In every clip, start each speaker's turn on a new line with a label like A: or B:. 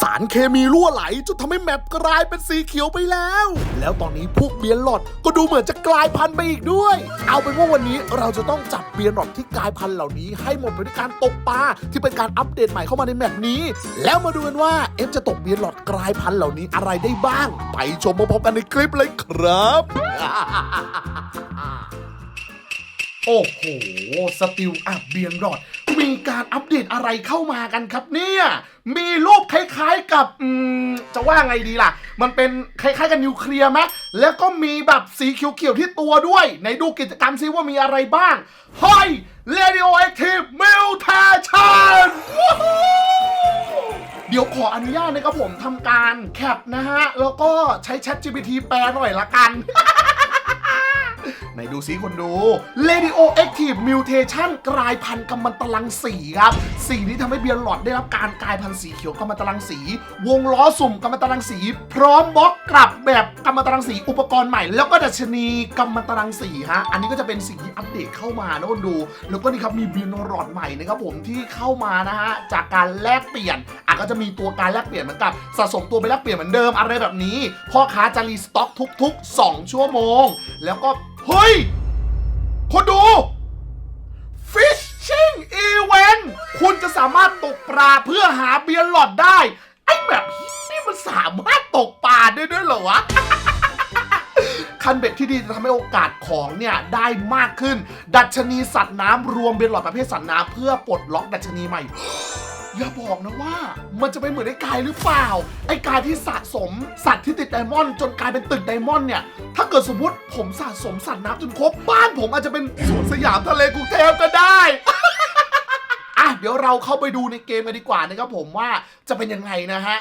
A: สารเคมีรั่วไหลจนทำให้แมปกลายเป็นสีเขียวไปแล้ว แล้วตอนนี้พวกเบียร์หลอดก็ดูเหมือนจะกลายพันธุ์ไปอีกด้วย เอาเป็นว่าวันนี้เราจะต้องจับเบียร์หลอดที่กลายพันธุ์เหล่านี้ ให้หมดไปด้วยการตกปลาที่เป็นการอัปเดตใหม่เข้ามาในแมปนี้ แล้วมาดูกันว่าเอฟจะตกเบียร์หลอดกลายพันธุ์เหล่านี้อะไรได้บ้าง ไปชมพร้อมๆกันในคลิปเลยครับ โอ้โห สติลอัพเบียนรอด มีการอัปเดตอะไรเข้ามากันครับเนี่ย มีรูปคล้ายๆกับอืมจะว่าไงดีล่ะ มันเป็นคล้ายๆกับนิวเคลียร์ไหมแล้วก็มีแบบสีเขียวๆที่ตัวด้วยไหนดูกิจกรรมซิว่ามีอะไรบ้างเฮ้ย Radioactive Mutation เดี๋ยวขออนุญาตนะครับผมทำการแคปนะฮะ แล้วก็ใช้ Chat GPT แปลหน่อยละกัน ไหนดูซิคนดู Radioactive Mutation กลายพันธุ์กัมมันตรังสีครับสิ่งที่ทำให้เบียร์หลอดได้รับการกลายพันธุ์สีเขียวกัมมันตรังสี วงล้อสุ่มกัมมันตรังสี พร้อมบล็อกกลับแบบกัมมันตรังสีอุปกรณ์ใหม่ แล้วก็ดัชนีกัมมันตรังสีฮะ อันนี้ก็จะเป็นสิ่งที่อัปเดตเข้ามานะคนดู แล้วก็นี่ครับมีเบียร์หลอดใหม่นะครับผมที่เข้ามานะฮะจากการแลกเปลี่ยนอะก็จะมีตัวการแลกเปลี่ยนเหมือนกับสะสมตัวไปแลกเปลี่ยนเหมือนเดิมอะไรแบบนี้พ่อค้าจะรีสต็อกทุก ๆ 2 ชั่วโมง แล้วก็ เฮ้ย คนดู Fishing Event คุณจะสามารถตกปลาเพื่อหาเบียร์หลอดได้ ไอ้แบบนี่มันสามารถตกปลาได้ด้วยเหรอวะคันเบ็ดที่ดีจะทำให้โอกาสของเนี่ยได้มากขึ้น ดัชนีสัตว์น้ำรวมเบียร์หลอดประเภทสัตว์น้ำเพื่อปลดล็อกดัชนีใหม่ อย่าบอกนะว่ามันจะไปเหมือนไอ้กายหรือเปล่า ไอ้กายที่สะสมสัตว์ที่ติดไดมอนด์จนกลายเป็นตึกไดมอนด์เนี่ย ถ้าเกิดสมมติผมสะสมสัตว์น้ำจนครบบ้านผมอาจจะเป็นสวนสยามทะเลกรุงเทพก็ได้ อะเดี๋ยวเราเข้าไปดูในเกมกันดีกว่านะครับผมว่าจะเป็นยังไงนะฮะ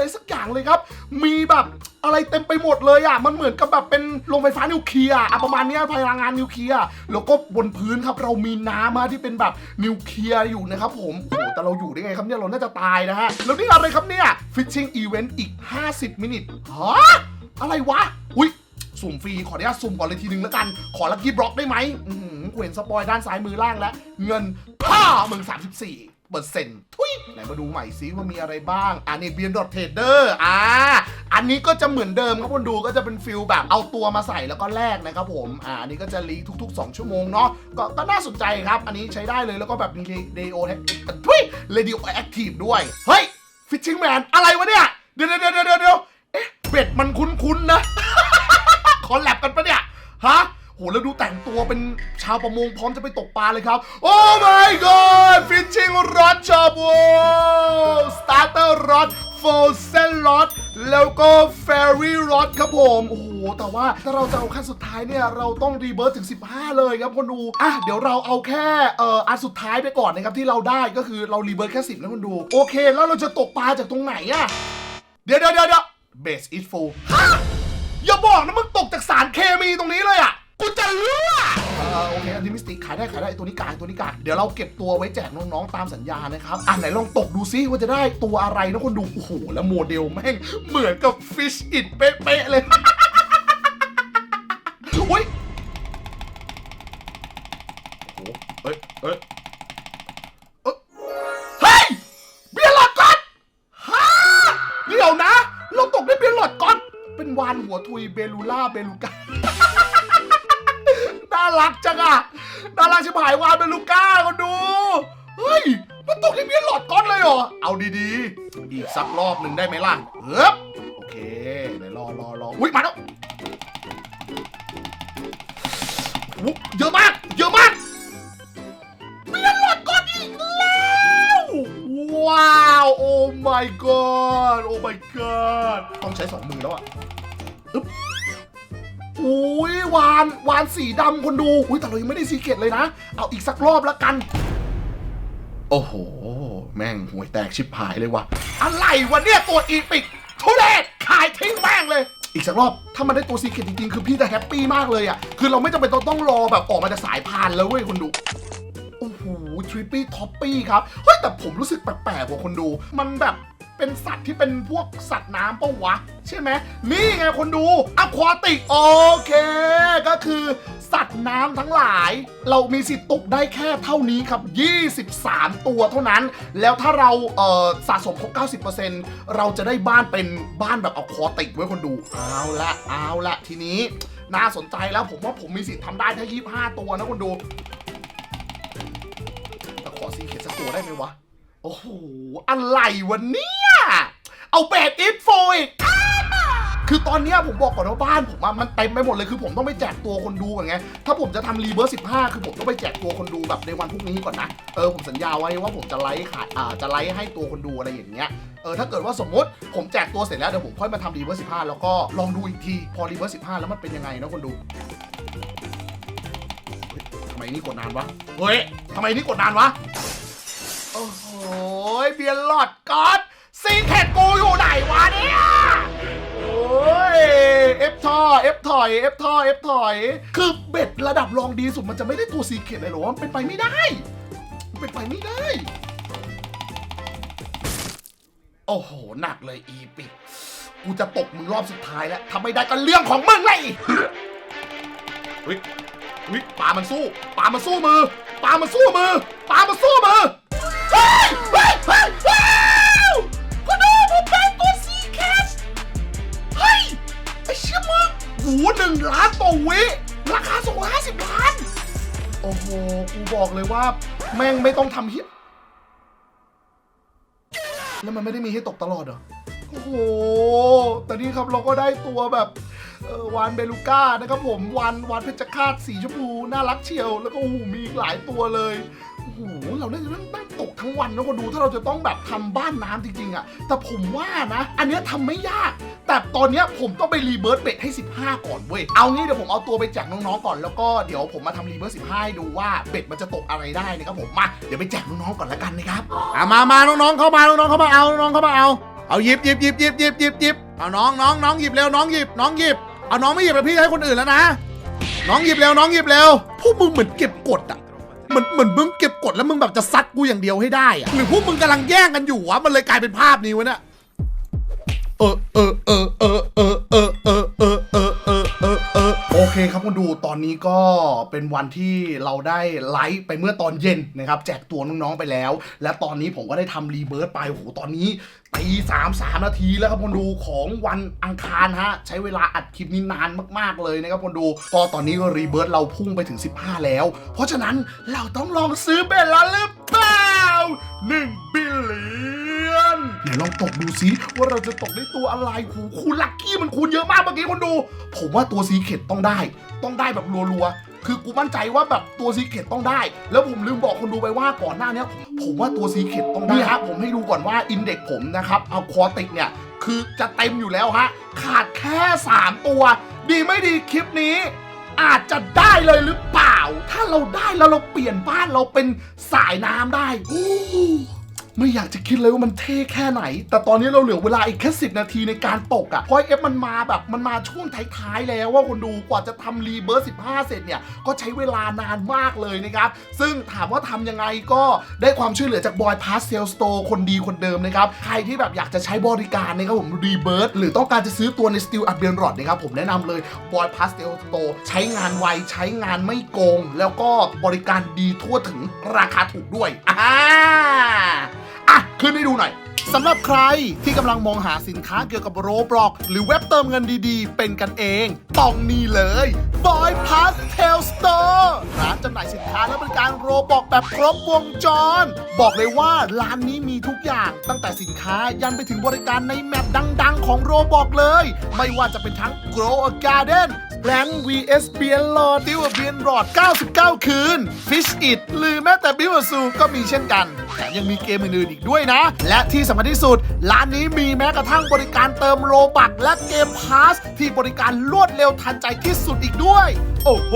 A: อะไรสักอย่างเลยครับ มีแบบอะไรเต็มไปหมดเลยอะ มันเหมือนกับแบบเป็นโรงไฟฟ้านิวเคลียร์อะประมาณนี้พลังงานนิวเคลียร์แล้วก็บนพื้นครับเรามีน้ำมาที่เป็นแบบนิวเคลียร์อยู่นะครับผมโอ้โหแต่เราอยู่ได้ไงครับเนี่ยเราน่าจะตายนะฮะแล้วนี่อะไรครับเนี่ย Fishing Event อีก 50 มินิทฮะอะไรวะอุ้ยสุ่มฟรีขออนุญาตสุ่มก่อนเลยทีนึงแล้วกัน ขอลักกี้บล็อกได้ไหมอืมเห็นสปอยด้านซ้ายมือล่างแล้ว เงินพ่ามึง34 เปอร์เซ็นต์ทุยไหนมาดูใหม่ซิว่ามีอะไรบ้าง อันนี้เบียนดอทเทเดอร์อ่าอันนี้ก็จะเหมือนเดิมครับคนดูก็จะเป็นฟิลแบบเอาตัวมาใส่แล้วก็แลกนะครับผมอ่าอันนี้ก็จะรีทุก ๆ 2 ชั่วโมงเนาะก็ก็น่าสนใจครับ อันนี้ใช้ได้เลยแล้วก็แบบมีเรดิโอแทุยเรดิโอแอคทีฟด้วย เฮ้ยฟิชชิงแมนอะไรวะเนี่ย เดี๋ยวเดี๋ยวเดี๋ยวเดี๋ยวเอ๊ะเบ็ดมันคุ้น ตัวเป็นชาวประมงพร้อมจะไปตกปลาเลยครับ โอ้ my god fishing rod ชาบู starter rod frozen rod แล้วก็ fairy rod ครับผม โอ้โห แต่ว่าถ้าเราจะเอาขั้นสุดท้ายเนี่ย เราต้องรีเบิร์ตถึง 15 เลยครับคนดูอะเดี๋ยวเราเอาแค่เอ่ออันสุดท้ายไปก่อนนะครับที่เราได้ก็คือเรารีเบิร์ตแค่ 10นะคนดู โอเค แล้วเราจะตกปลาจากตรงไหนอะเดี๋ยวเดี๋ยวเดี๋ยวเดี๋ยว base is full ฮะอย่าบอกนะมึงตกจากสารเคมีตรงนี้เลยอะ กูจะรั่วเออโอเคอันนี้มิสติกขายได้ขายได้ไอตัวนี้กายตัวนี้กายเดี๋ยวเราเก็บตัวไว้แจกน้องๆตามสัญญานะครับอะไหนลองตกดูซิว่าจะได้ตัวอะไรนะคนดูโอ้โหแล้วโมเดลแม่งเหมือนกับฟิชอิดเป๊ะๆเลยอุ้ยโอ้เอ้ยเอ้ยเอ้ยเฮ้ยเบียร์หลอดก่อนฮะเดี๋ยวนะ เราตกได้เบลลอดก่อน เป็นวานหัวทุยเบลูล่าเบลูกา น่ารักจังอะน่ารักชิบหายวานเบลูก้าก็ดู เฮ้ย มันตกได้เบลลอดก้อนเลยเหรอ เอาดีๆ อีกสักรอบหนึ่งได้ไหมล่ะเฮ้บโอเคเดี๋ยวรอรอรออุ้ยมาแล้วอุ๊ยเยอะมาก เยอะมากเบียร์หลอดก้อนอีกแล้วว้าวโอ้ my god โอ้ my god ต้องใช้สองมือแล้วอะอึ๊บ อุ้ยวานวานสีดำคนดูอุ้ยแต่เรายังไม่ได้ซีเกตเลยนะ เอาอีกสักรอบแล้วกัน โอ้โห แม่งห่วยแตกชิบหายเลยวะอะไรวะเนี่ยตัวอีปิกทุเรศขายทิ้งแม่งเลยอีกสักรอบถ้ามันได้ตัวซีเกตจริงๆ คือพี่จะแฮปปี้มากเลยอะคือเราไม่จำเป็นต้องรอแบบออกมาจากสายพานแล้วเว้ยคนดู ทริปปี้ท็อปปี้ครับเฮ้ยแต่ผมรู้สึกแปลกๆกว่าคนดู มันแบบเป็นสัตว์ที่เป็นพวกสัตว์น้ำปะวะ ใช่ไหมนี่ไงคนดูอควาติกโอเค ก็คือสัตว์น้ำทั้งหลาย เรามีสิทธิ์ตกได้แค่เท่านี้ครับ 23 ตัวเท่านั้น แล้วถ้าเราเอ่อสะสมครบ 90%เราจะได้บ้านเป็นบ้านแบบอควาติกไว้คนดู เอาละเอาละทีนี้ น่าสนใจแล้วผมว่าผมมีสิทธิ์ทำได้ถ้า25 ตัวนะคนดู ได้ไหมวะ โอ้โห อะไรวะเนี่ยเอาแบบอินโฟอีกคือตอนเนี้ยผมบอกก่อนว่าบ้านผมมันเต็มไปหมดเลยคือผมต้องไปแจกตัวคนดูก่อนไง ถ้าผมจะทำรีเบิร์ส15 คือผมต้องไปแจกตัวคนดูแบบในวันพรุ่งนี้ก่อนนะ เออผมสัญญาไว้ว่าผมจะไลฟ์ขายอ่าจะไลฟ์ให้ตัวคนดูอะไรอย่างเงี้ย เออถ้าเกิดว่าสมมติผมแจกตัวเสร็จแล้วเดี๋ยวผมค่อยมาทำรีเบิร์ส15 แล้วก็ลองดูอีกทีพอรีเบิร์ส15 แล้วมันเป็นยังไงนะคนดูทำไมนี่กดนานวะ เฮ้ยทำไมนี่กดนานวะ โอ้โหเบียร์หลอดก๊อตซีเค็ดกูอยู่ไหนวะเนี่ย โอ้ย เอฟท่อ เอฟถอย เอฟท่อ เอฟถอย คือเบ็ดระดับรองดีสุดมันจะไม่ได้ตัวซีเค็ดเลยเหรอ มันเป็นไปไม่ได้ มันเป็นไปไม่ได้ โอ้โห หนักเลยอีปิกกูจะตกมึงรอบสุดท้ายแล้วทำไม่ได้ก็เรื่องของมึงเลยเฮ้ยวิปลามันสู้ปลามันสู้มือปลามันสู้มือปลามันสู้มือ เฮ้ยเฮ้ยเฮ้ยเฮ้ยคุณดูผมเป็นตัวซีแคสเฮ้ยไอ้เชี่ยมึงหูหนึ่งล้านต่อวิราคาสองร้อยสิบล้าน โอ้โห กูบอกเลยว่า แม่งไม่ต้องทำเฮียแล้วมันไม่ได้มีให้ตกตลอดเหรอ โอ้โห แต่นี่ครับเราก็ได้ตัวแบบวานเบลูก้านะครับผมวานวานเพชรฆาตสีชมพู น่ารักเชียว แล้วก็โอ้โหมีอีกหลายตัวเลย โอ้โหเราเล่นเรื่องตั้งตกทั้งวันนะคนดูถ้าเราจะต้องแบบทำบ้านน้ำจริงๆอะแต่ผมว่านะ อันเนี้ยทำไม่ยาก แต่ตอนเนี้ยผมต้องไปรีเบิร์ตเบ็ดให้ 15 ก่อนเว้ย เอางี้เดี๋ยวผมเอาตัวไปแจกน้องๆก่อนแล้วก็เดี๋ยวผมมาทำรีเบิร์ต15ให้ดูว่าเบ็ดมันจะตกอะไรได้นะครับผมมาเดี๋ยวไปแจกน้องๆก่อนละกันนะครับ
B: อะมามาน้องๆเข้ามาน้องๆเข้ามาเอาน้องๆเข้ามาเอาเอาหยิบหยิบหยิบหยิบหยิบหยิบหยิบเอาน้องน้องน้องหยิบเร็วน้องหยิบน้องหยิบเอาน้องไม่หยิบแล้วพี่ให้คนอื่นแล้วนะ น้องหยิบเร็วน้องหยิบเร็ว
A: พวกมึงเหมือนเก็บกดอะ เหมือนเหมือนมึงเก็บกดแล้วมึงแบบจะซัดกูอย่างเดียวให้ได้อะ
B: หรือพวกมึงกำลังแย่งกันอยู่วะมันเลยกลายเป็นภาพนี้วะเนี่ย
A: เออเออเออเออเออเออเออเออเออ เออเออโอเคครับคุณดูตอนนี้ก็เป็นวันที่เราได้ไลฟ์ไปเมื่อตอนเย็นนะครับ แจกตัวน้องๆไปแล้ว และตอนนี้ผมก็ได้ทำรีเบิร์ตไปโอ้โหตอนนี้ตีสามสามนาทีแล้วครับคุณดูของวันอังคารฮะ ใช้เวลาอัดคลิปนี้นานมากๆเลยนะครับคุณดูก็ตอนนี้ก็รีเบิร์ตเราพุ่งไปถึง 15 แล้ว เพราะฉะนั้นเราต้องลองซื้อเบลแล้วหรือเปล่า1บิลเลีย ดี๋ยวลองตกดูซิว่าเราจะตกได้ตัวอะไรหูคูณลักกี้มันคูณเยอะมากเมื่อกี้คนดู ผมว่าตัวซีเข็ดต้องได้ ต้องได้แบบรัวๆ คือกูมั่นใจว่าแบบตัวซีเข็ดต้องได้ แล้วผมลืมบอกคนดูไปว่าก่อนหน้านี้ผมว่าตัวซีเข็ดต้องได้ฮะผมให้ดูก่อนว่าอินเด็กผมนะครับเอาคอติกเนี่ยคือจะเต็มอยู่แล้วฮะขาดแค่ 3 ตัว ดีไม่ดีคลิปนี้ อาจจะได้เลยหรือเปล่า ถ้าเราได้แล้วเราเปลี่ยนบ้านเราเป็นสายน้ำได้ ไม่อยากจะคิดเลยว่ามันเท่แค่ไหน แต่ตอนนี้เราเหลือเวลาอีกแค่10นาทีในการตกอะ่ะเพราะเอฟมันมาแบบมันมาช่วงท้ายๆแล้วว่าคนดูกว่าจะทำรีเบิร์ส15 เสร็จเนี่ย ก็ใช้เวลานานมากเลยนะครับ ซึ่งถามว่าทำยังไงก็ได้ความช่วยเหลือจากบอยพาสเซลสโตร์คนดีคนเดิมนะครับ ใครที่แบบอยากจะใช้บริการนะครับผมรีเบิร์หรือต้องการจะซื้อตัวในสติลอัเบียนรอดนะครับผมแนะนำเลยบอยพาสเซลสโตร์ใช้งานไวใช้งานไม่โกง แล้วก็บริการดีทั่วถึงราคาถูกด้วยอ่า อะ ขึ้นให้ดูหน่อยสำหรับใครที่กำลังมองหาสินค้าเกี่ยวกับโรบล็อกหรือเว็บเติมเงินดีๆ เป็นกันเองต้องนี่เลย Boy Pastel Store ร้านจำหน่ายสินค้าและบริการโรบล็อกแบบครบวงจร บอกเลยว่าร้านนี้มีทุกอย่างตั้งแต่สินค้ายันไปถึงบริการในแมปดังๆ ของโรบล็อกเลย ไม่ว่าจะเป็นทั้ง Grow a Garden แรง vs เบียนหลอดติวเบียนหลอด 99 คืน Fish It หรือแม้แต่บิวซูก็มีเช่นกัน แต่ยังมีเกมอื่นๆอีกด้วยนะ และที่สำคัญที่สุด ร้านนี้มีแม้กระทั่งบริการเติมโลบักและเกมพาสที่บริการรวดเร็วทันใจที่สุดอีกด้วย โอ้โห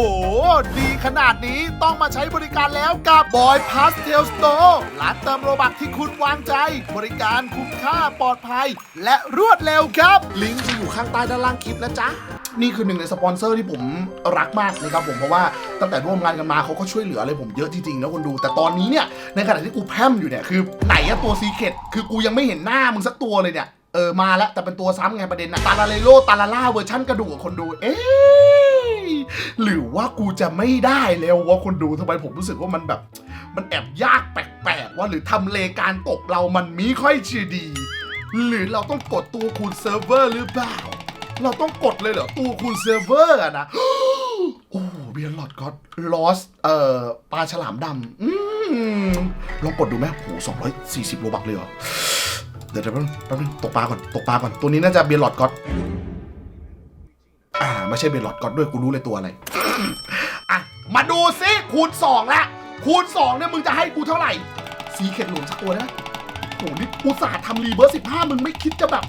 A: ดีขนาดนี้ต้องมาใช้บริการแล้วกับ Boy Pastel Store ร้านเติมโลบักที่คุณวางใจ บริการคุ้มค่าปลอดภัย และรวดเร็วครับ ลิงก์จะอยู่ข้างใต้ด้านล่างคลิปนะจ๊ะ นี่คือหนึ่งในสปอนเซอร์ที่ผมรักมากนะครับผมเพราะว่าตั้งแต่ร่วมงานกันมาเขาก็ช่วยเหลืออะไรผมเยอะจริงๆนะคนดู แต่ตอนนี้เนี่ยในขณะที่กูแพมอยู่เนี่ยคือไหนอะตัวซีเคดคือกูยังไม่เห็นหน้ามึงสักตัวเลยเนี่ยเออมาแล้วแต่เป็นตัวซ้ำไงประเด็นนะตาลาเลโลตาลาล่าเวอร์ชั่นกระดูกกับคนดูเอ๊หรือว่ากูจะไม่ได้แล้ววะคนดูทำไมผมรู้สึกว่ามันแบบ มันแอบยากแปลกๆว่าหรือทำเลการตกเรามันมีค่อยชีดี หรือเราต้องกดตัวคูณเซิร์ฟเวอร์หรือเปล่า เราต้องกดเลยเหรอตัวคูณเซิร์ฟเวอร์อะนะ โอ้เบียร์ลอดก็ลอสเอ่อปลาฉลามดำอืมลองกดดูไหมโหสองร้อยสี่สิบโลบักเลยเหรอ เดี๋ยวเดี๋ยวแป๊บนึงแป๊บนึงตกปลาก่อน ตกปลาก่อน ตัวนี้น่าจะเบียร์ลอดก็อตอ่า ไม่ใช่เบียร์ลอดก็อตด้วย กูรู้เลยตัวอะไร อะ มาดูซิคูณสองละ คูณสองเนี่ยมึงจะให้กูเท่าไหร่ สีเข็ดหลุมสักตัวได้ไหมโอ้โหนี่อุตส่าห์ทำรีเบิร์สิบห้ามึงไม่คิดจะแบบ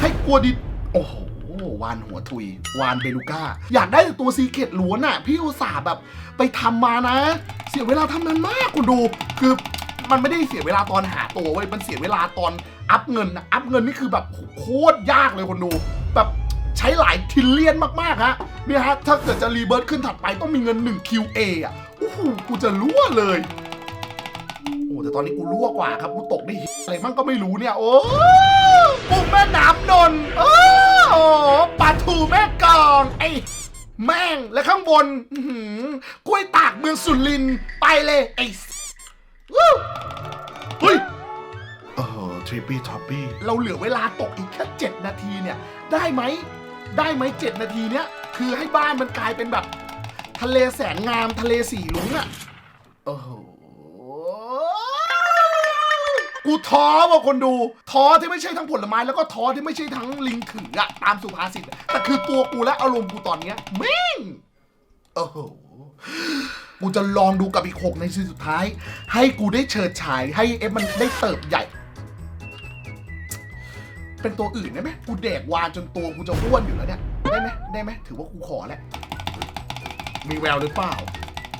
A: ให้กลัวดิ โอ้โห วานหัวทุย วานเบลูก้า อยากได้แต่ตัวซีเค็ดล้วนอะ พี่อุตส่าห์แบบไปทำมานะ เสียเวลาทำนานมากคุณดู คือมันไม่ได้เสียเวลาตอนหาตัวเว้ย มันเสียเวลาตอนอัพเงิน อัพเงินนี่คือแบบโคตรยากเลยคนดู แบบใช้หลายทิลเลียนมากๆฮะเนี่ยฮะ ถ้าเกิดจะรีเบิร์ตขึ้นถัดไปต้องมีเงิน 1 QA อะโอ้โหกูจะรั่วเลย โอ้แต่ตอนนี้กูรั่วกว่าครับ กูตกได้อะไรมั่งก็ไม่รู้เนี่ย โอ้ปุ้งแม่น้ำนนท์ โอ้ปลาทูแม่กลอง ไอ้ แม่งและข้างบนอื้อหือกล้วยตากเมืองสุรินทร์ไปเลย ไอ้วู้เฮ้ย เออทริปปี้ท็อปปี้เราเหลือเวลาตกอีกแค่เจ็ดนาทีเนี่ย ได้ไหม ได้ไหมเจ็ดนาทีเนี้ย คือให้บ้านมันกลายเป็นแบบ ทะเลแสนงามทะเลสีลุงอะโอ้โห กูท้อว่ะคนดูท้อที่ไม่ใช่ทั้งผลไม้แล้วก็ท้อที่ไม่ใช่ทั้งลิงถืออะตามสุภาษิตแต่คือตัวกูและอารมณ์กูตอนเนี้ยแม่งโอ้โหกูจะลองดูกับอีกหกในซีสุดท้าย ให้กูได้เฉิดฉายให้เอฟมันได้เติบใหญ่ เป็นตัวอื่นได้ไหมกูแดกวานจนตัวกูจะอ้วนอยู่แล้วเนี่ยได้ไหมได้ไหมถือว่ากูขอแล้วมีแววหรือเปล่า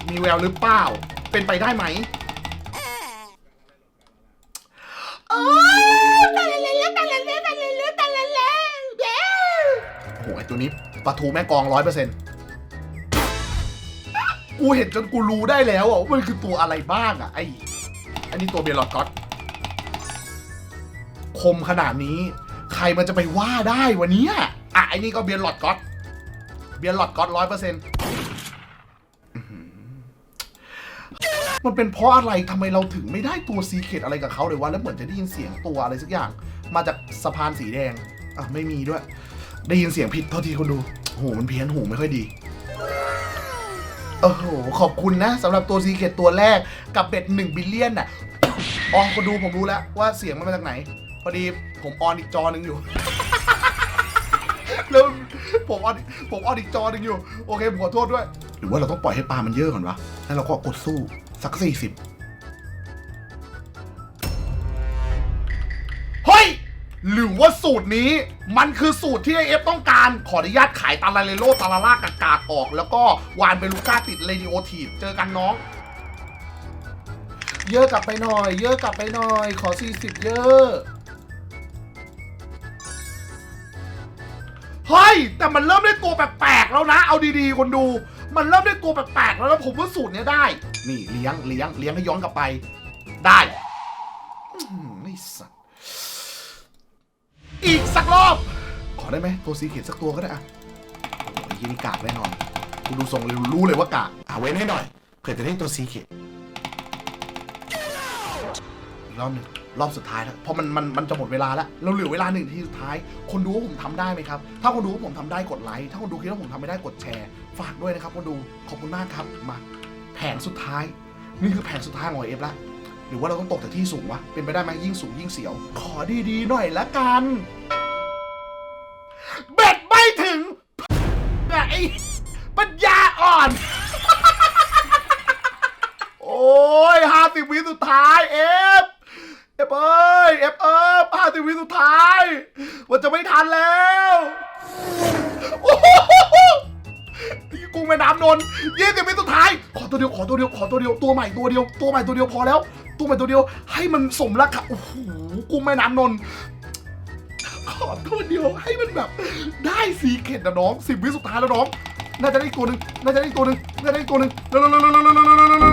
A: มีแววหรือเปล่า เป็นไปได้ไหม โอ้ยตายแล้วตายแล้วตายแล้วตายแล้วเย้โอ้โหไอตัวนี้ปลาทูแม่กองร้อยเปอร์เซ็นต์กูเห็นจนกูรู้ได้แล้วอะว่ามันคือตัวอะไรบ้างอะไออันนี้ตัวเบลลอดก็อตคมขนาดนี้ ใครมันจะไปว่าได้วันนี้อะไอ้นี่ก็เบียร์ลอดก็อตเบียร์ลอดก็อตร้อยเปอร์เซ็นต์ มันเป็นเพราะอะไรทำไมเราถึงไม่ได้ตัวซีเคดอะไรกับเขาเลยวะแล้วเหมือนจะได้ยินเสียงตัวอะไรสักอย่าง มาจากสะพานสีแดงอะไม่มีด้วย ได้ยินเสียงผิดเท่าที่คนดูโหมันเพี้ยนหูไม่ค่อยดีโอ้โหขอบคุณนะสำหรับตัวซีเคดตัวแรกกับเบ็ดหนึ่งบิลเลียนอะอ๋อคนดูผมรู้แล้วว่าเสียงมันมาจากไหน พอดีผมออนอีกจอหนึ่งอยู่แล้วผมออนผมออนอีกจอหนึ่งอยู่ โอเคผมขอโทษด้วย หรือว่าเราต้องปล่อยให้ปลามันเยอะก่อนวะแล้วเราก็กดสู้ สักสี่สิบเฮ้ย หรือว่าสูตรนี้มันคือสูตรที่ไอเอฟต้องการ ขออนุญาตขายตาลาเลโลตาลาล่ากากาดออก แล้วก็วานเบลูก้าติดเรดิโอทีฟเจอกันน้อง เยอะกลับไปหน่อย เยอะกลับไปหน่อย ขอ 40 เยอะเฮ้ย แต่มันเริ่มได้ตัวแปลกๆแล้วนะ เอาดีๆคนดู มันเริ่มได้ตัวแปลกๆแล้วแล้วผมว่าสูตรเนี้ยได้ นี่เลี้ยงเลี้ยงเลี้ยงให้ย้อนกลับไป ได้ไอ้สัตว์อีกสักรอบ ขอได้ไหมตัวสีเขียนสักตัวก็ได้อะไอ้ยี่นี่กากแน่นอนกูดูทรงเลยรู้เลยว่ากาก
C: เอาเว้นให้หน่อยเผื่อจะได้ตัวซีเกต
A: อีกรอบหนึ่งรอบสุดท้ายแล้วเพราะมันมันมันจะหมดเวลาแล้วเราเหลือเวลาหนึ่งที่สุดท้าย คนดูว่าผมทำได้ไหมครับ ถ้าคนดูว่าผมทำได้กดไลค์ถ้าคนดูคิดว่าผมทำไม่ได้กดแชร์ ฝากด้วยนะครับคนดูขอบคุณมากครับมา ผนสุดท้าย นี่คือแผนสุดท้ายของเอฟละหรือว่าเราต้องตกจากที่สูงวะ เป็นไปได้ไหมยิ่งสูงยิ่งเสียว ขอดีๆหน่อยละกันเบ็ดไม่ถึงไอ้ปัญญาอ่อน โอ้ยห้าสิบวิสุดท้ายเอฟเอฟเอ้ยเอฟเอ้ยห้าสิบวิสุดท้าย มันจะไม่ทันแล้ว กุ้งแม่น้ำนนยี่สิบวิสุดท้าย ขอตัวเดียวขอตัวเดียวขอตัวเดียวตัวใหม่ตัวเดียวตัวใหม่ตัวเดียวพอแล้ว ตัวใหม่ตัวเดียวให้มันสมราคาโอ้โหกุ้งแม่น้ำนนขอขอตัวเดียวให้มันแบบ ได้สีเข็ดนะน้องสิบวิสุดท้ายแล้วน้อง น่าจะได้ตัวหนึ่งน่าจะได้ตัวหนึ่งน่าจะได้ตัวหนึ่งเร็ว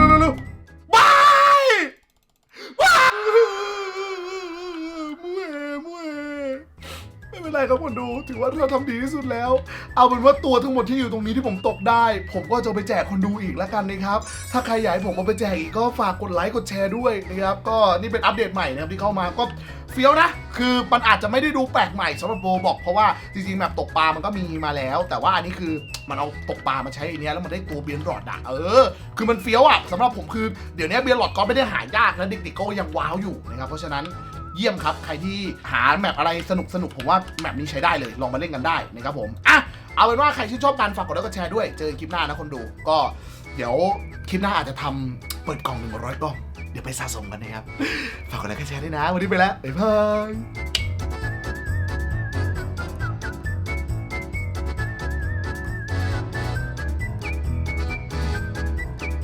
A: ครับคนดูถือว่าเราทำดีที่สุดแล้ว เอาเป็นว่าตัวทั้งหมดที่อยู่ตรงนี้ที่ผมตกได้ ผมก็จะไปแจกคนดูอีกแล้วกันนะครับถ้าใครอยากให้ผมเอาไปแจกอีกก็ฝากกดไลค์กดแชร์ด้วยนะครับก็นี่เป็นอัปเดตใหม่นะครับที่เข้ามาก็เฟี้ยวนะ คือมันอาจจะไม่ได้ดูแปลกใหม่สำหรับโบบอกเพราะว่าจริงๆแบบตกปลามันก็มีมาแล้ว แต่ว่าอันนี้คือมันเอาตกปลามาใช้อันนี้แล้วมันได้ตัวเบียนหลอดอะเออ คือมันเฟี้ยวอะสำหรับผมคือเดี๋ยวนี้เบียนหลอดก็ไม่ได้หายากนะเด็กๆก็ยังว้าวอยู่นะครับเพราะฉะนั้น เยี่ยมครับ ใครที่หาแมปอะไรสนุกสนุกผมว่าแมปนี้ใช้ได้เลย ลองมาเล่นกันได้นะครับผมอะเอาเป็นว่าใครที่นชอบการฝากกดไลค์กดแชร์ด้วย เจอคลิปหน้านะคนดู ก็เดี๋ยวคลิปหน้าอาจจะทำเปิดกล่องหนึ่งร้อยกล่อง เดี๋ยวไปสะสมกันนะครับ ฝากกดไลค์กดแชร์ด้วยนะ วันนี้ไปแล้ว บ๊ายบาย